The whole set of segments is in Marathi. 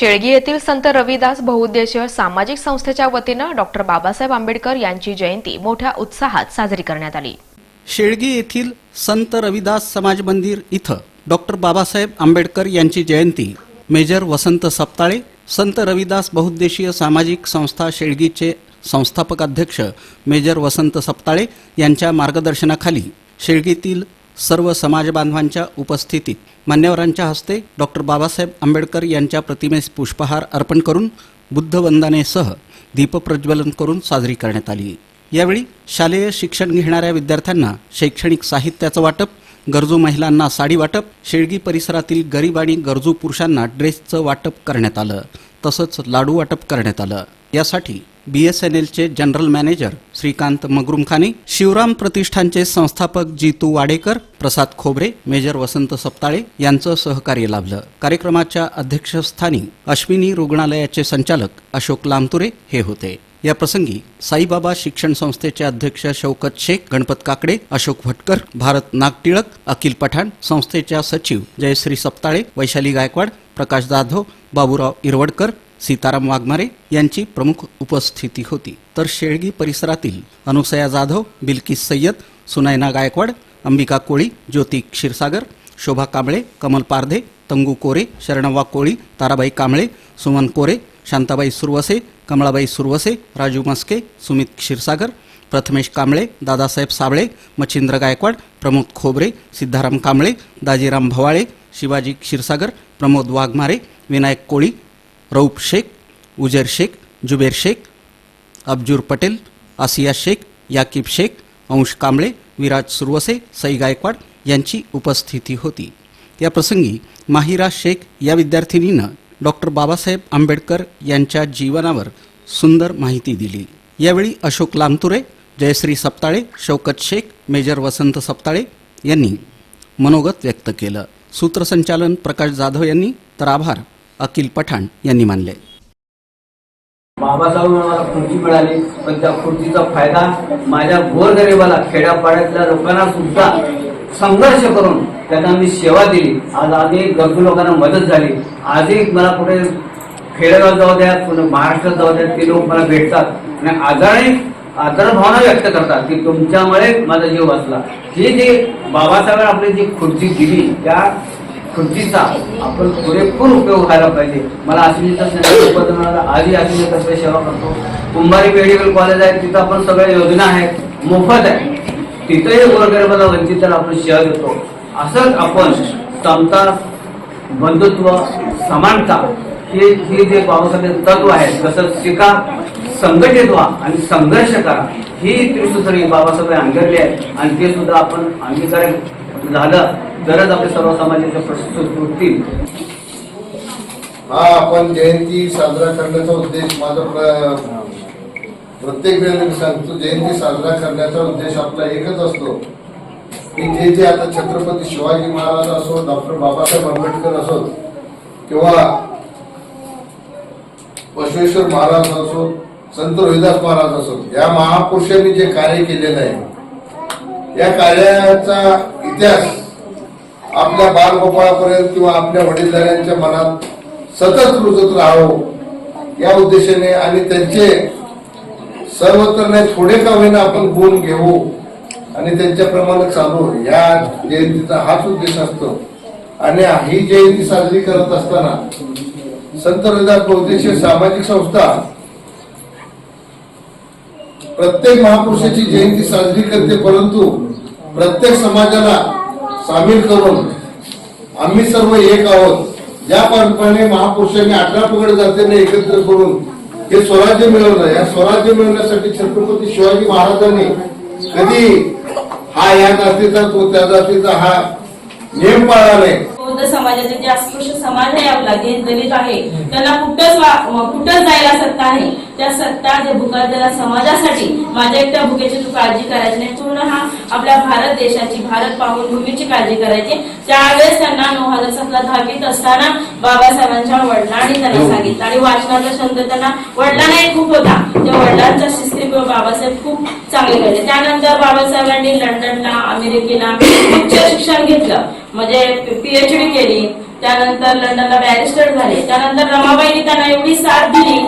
शेळगी येथील संत रविदास बहुउद्देशीय सामाजिक संस्थेच्या वतीनं डॉक्टर बाबासाहेब आंबेडकर यांची जयंती मोठ्या उत्साहात साजरी करण्यात आली. शेळगी येथील संत रविदास समाज मंदिर इथं डॉक्टर बाबासाहेब आंबेडकर यांची जयंती. मेजर वसंत सप्ताळे संत रविदास बहुउद्देशीय सामाजिक संस्था शेळगीचे संस्थापक अध्यक्ष मेजर वसंत सप्ताळे यांच्या मार्गदर्शनाखाली शेळगीतील सर्व समाज बांधवांच्या उपस्थितीत मान्यवरांच्या हस्ते डॉक्टर बाबासाहेब आंबेडकर यांच्या प्रतिमेस पुष्पहार अर्पण करून बुद्धवंदनेसह दीपप्रज्वलन करून साजरी करण्यात आली. यावेळी शालेय शिक्षण घेणाऱ्या विद्यार्थ्यांना शैक्षणिक साहित्याचं वाटप गरजू महिलांना साडी वाटप शेळगी परिसरातील गरीब आणि गरजू पुरुषांना ड्रेसचं वाटप करण्यात आलं. तसंच लाडू वाटप करण्यात आलं. यासाठी बी एस एन एलचे जनरल मॅनेजर श्रीकांत मगरुमखाने शिवराम प्रतिष्ठानचे संस्थापक जितू वाडेकर प्रसाद खोबरे मेजर वसंत सप्ताळे यांचं सहकार्य लाभलं. कार्यक्रमाच्या अध्यक्षस्थानी अश्विनी रुग्णालयाचे संचालक अशोक लामतुरे हे होते. या प्रसंगी साईबाबा शिक्षण संस्थेचे अध्यक्ष शौकत शेख गणपत काकडे अशोक भटकर भारत नागटिळक अखिल पठाण संस्थेच्या सचिव जयश्री सप्ताळे वैशाली गायकवाड प्रकाश जाधव बाबूराव इरवडकर सीताराम वाघमारे यांची प्रमुख उपस्थिती होती. तर शेळगी परिसरातील अनुसया जाधव बिल्किस सय्यद सुनैना गायकवाड अंबिका कोळी ज्योती क्षीरसागर शोभा कांबळे कमल पारधे तंगू कोरे शरणव्वा कोळी ताराबाई कांबळे सुमन कोरे शांताबाई सुरवसे कमळाबाई सुरवसे राजू मस्के सुमित क्षीरसागर प्रथमेश कांबळे दादासाहेब साबळे मच्छिंद्र गायकवाड प्रमोद खोबरे सिद्धाराम कांबळे दाजीराम भवाळे शिवाजी क्षीरसागर प्रमोद वाघमारे विनायक कोळी रौप शेख उजेर शेख जुबेर शेख अब्जूर पटेल आसिया शेख याकिब शेख अंश कांबळे विराज सुरवसे सई गायकवाड यांची उपस्थिती होती. या प्रसंगी माहिरा शेख या विद्यार्थिनीनं डॉक्टर बाबासाहेब आंबेडकर यांच्या जीवनावर सुंदर माहिती दिली. यावेळी अशोक लामतुरे जयश्री सप्ताळे शौकत शेख मेजर वसंत सप्ताळे यांनी मनोगत व्यक्त केलं. सूत्रसंचालन प्रकाश जाधव यांनी तर आभार. अकिल पठाण यांनी मानले. बाबासाहेब मला खुर्ची मिळाली पण त्या खुर्चीचा फायदा माझ्या गोरगरिबाला खेड्यापाड्यातल्या लोकांना सुद्धा संघर्ष करून त्यांना मी सेवा दिली. आज अनेक गरजू लोकांना मदत झाली. आजही मला कुठे खेडेगाव जाऊ द्या पुणे महाराष्ट्रात जाऊ द्या ते लोक मला भेटतात आणि आजारी आदर भावना व्यक्त करतात की तुमच्यामुळे माझा जीव वाचला. ही जी बाबासाहेब आपली जी खुर्ची दिली त्या खुर्चीचा आपण पुरेपूर उपयोग व्हायला पाहिजे. मला अश्विनीचा उत्पादनाला आधी आजही अश्विनीतर्फे सेवा करतो. कुंभारी मेडिकल कॉलेज आहे तिथं आपण सगळ्या योजना आहेत. मोफत आहे. तिथंही गोरगरिबाला वंचिताला आपण सेवा देतो. असंच आपण समता बंधुत्व समानता हे हे जे बाबासाहेब तत्व आहे तसंच शिका संघटित व्हा आणि संघर्ष करा. ही त्रिसूत्री बाबासाहेब अंगीकारली आहे. आणि ते सुद्धा आपण अंगीकार झालं तरच आपले सर्व समाजाचे प्रश्न सुटतील हा आपण जयंती साजरा करण्याचा उद्देश माझा प्रत्येक वेळेला मी सांगतो जयंती साजरा करण्याचा उद्देश आपला एकच असतो. की जे जे आता छत्रपती शिवाजी महाराज असो डॉक्टर बाबासाहेब आंबेडकर असो किंवा बसवेश्वर महाराज असो संत रोहिदास महाराज असो या महापुरुषांनी जे कार्य केलेलं आहे या कार्याचा इतिहास आपल्या बालगोपाळापर्यंत किंवा आपल्या वडीलधाऱ्यांच्या मनात सतत रुजत राहावं या उद्देशाने आणि त्यांचे सर्वत्र नाही थोडे का होईना आपण गुण घेऊ आणि त्यांच्याप्रमाणे चालू. या जयंतीचा हाच उद्देश असतो. आणि ही जयंती साजरी करत असताना संत रविदास बहुद्देशीय सामाजिक संस्था प्रत्येक महापुरुषाची जयंती साजरी करते परंतु प्रत्येक समाजाला सामील करून आम्ही सर्व एक आहोत. ज्याप्रमाणे महापुरुषांनी अठरा पगड जातीने एकत्र करून हे स्वराज्य मिळवलं या स्वराज्य मिळवण्यासाठी छत्रपती शिवाजी महाराजांनी कधी हा या जातीचा तो त्या जातीचा हा नियम पाळला नाही. बौद्ध समाजाचे जे अस्पृश्य समाज आहे आपला जे दलित आहे त्यांना कुठंच कुठंच जायला सत्ता नाही. त्या सत्ता जे भुकारलेल्या समाजासाठी माझ्या एकट्या भुकेची तू काळजी करायची नाही. पूर्ण हा आपल्या भारत देशाची भारत पावनभूमीची काळजी करायची. त्यावेळेस त्यांना नऊ हजार सतरा दहावीत असताना बाबासाहेबांच्या वडिलांनी त्यांना सांगितलं. आणि वाचनाचा छंद त्यांना वडिलांनाही खूप होता. त्या वडिलांच्या शिस्तीमुळे बाबासाहेब खूप चांगले घडले. त्यानंतर बाबासाहेबांनी लंडनला अमेरिकेला उच्च शिक्षण घेतलं. म्हणजे पीएचडी केली. त्यानंतर लंडनला बॅरिस्टर झाले. त्यानंतर रमाबाईंनी त्यांना एवढी साथ दिली.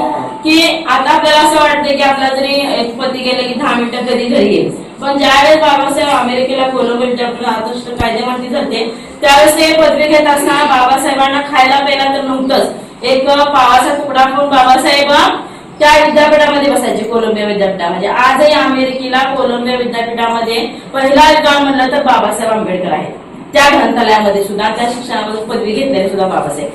की आता आपल्याला असं वाटतं की आपला जरी एक पती गेला की दहा मिनिटं कधी घरी येईल. पण ज्यावेळेस बाबासाहेब अमेरिकेला कोलंबो विद्यापीठ आदर्श कायदेमंत्री झाले त्यावेळेस ते पदवी घेत असताना बाबासाहेबांना खायला प्यायला तर नव्हतंच. एक पावाचा तुकडा खाऊन बाबासाहेब त्या विद्यापीठामध्ये बसायचे कोलंबिया विद्यापीठामध्ये. म्हणजे आजही अमेरिकेला कोलंबिया विद्यापीठामध्ये पहिला विद्वान म्हणलं तर बाबासाहेब आंबेडकर आहेत. त्या ग्रंथालयामध्ये सुद्धा त्या शिक्षणामध्ये पदवी घेतलेली सुद्धा बाबासाहेब.